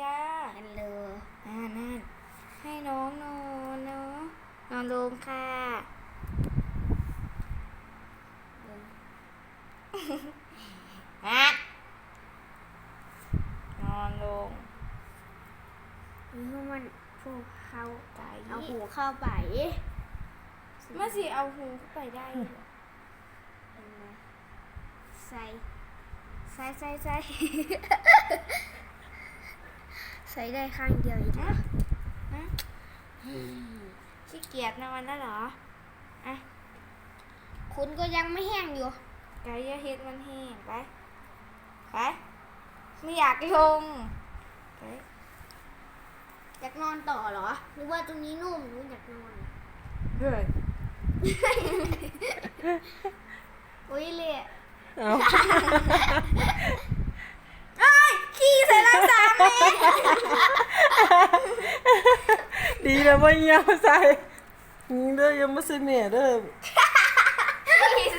ย่าฮัลโหลอ่านั่นให้น้องนอนเนาะนอนลงค่ะฮะนอนลงนี่คือมันผูกเข้าใจเอาหูเข้าไปเมื่อสิเอาหูเข้าไปได้เหรอเห็นไหมใส่ใส่ใส่ใส่ใส่ได้ข้างเดียวอีกฮะนะฮะขี้เกียจนอนแล้วเหรอ อะ คุณก็ยังไม่แห้งอยู่ไก่ยาเฮ็ดมันแห้งไป ไป ไม่อยากลง ไป อยากนอนต่อเหรอ หรือว่าตรงนี้นุ่มหนูอยากนอนเฮ้ยอุ้ยเละ E da manhã, sabe? Ainda ia uma semeira. Isso.